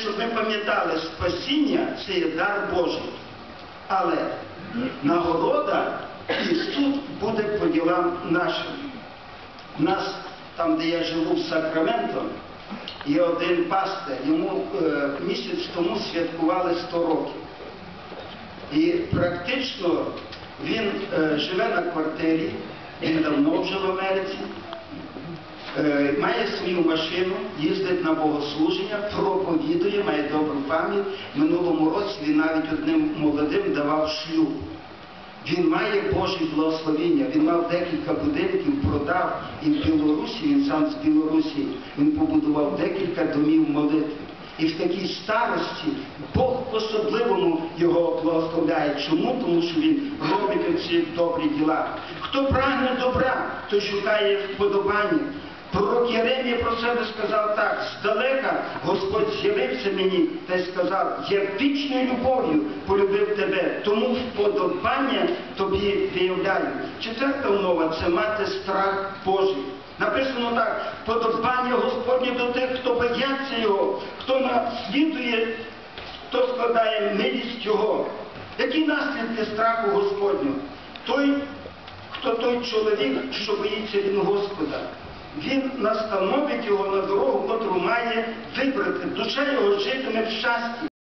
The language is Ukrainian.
Щоб ми пам'ятали, спасіння це є дар Божий. Але нагорода і суд буде по ділам нашим. У нас, там, де я живу в Сакраменто, є один пастир, йому е, місяць тому святкували 100 років. І практично він е, живе на квартирі, він давно вже в Америці, має свою машину, їздить на богослуження, проповідує, має добру пам'ять. Минулому році він навіть одним молодим давав шлюб. Він має Боже благословіння. Він мав декілька будинків, продав і в Білорусі, він сам з Білорусі, він побудував декілька домів молитви. І в такій старості Бог по-особливому його благословляє. Чому? Тому що він робить оці добрі діла. Хто прагне добра, той шукає вподобання. Пророк Єремія про себе сказав так, здалека Господь з'явився мені та й сказав, я вічною любов'ю полюбив тебе, тому вподобання тобі виявляю. Четверта умова це мати страх Божий. Написано так, вподобання Господнє до тих, хто бояться його, хто наслідує, хто складає милість Його. Які наслідки страху Господнього? Той, хто той чоловік, що боїться він Господа. Він настановить його на дорогу, котру має вибрати. Душа його житиме в щасті.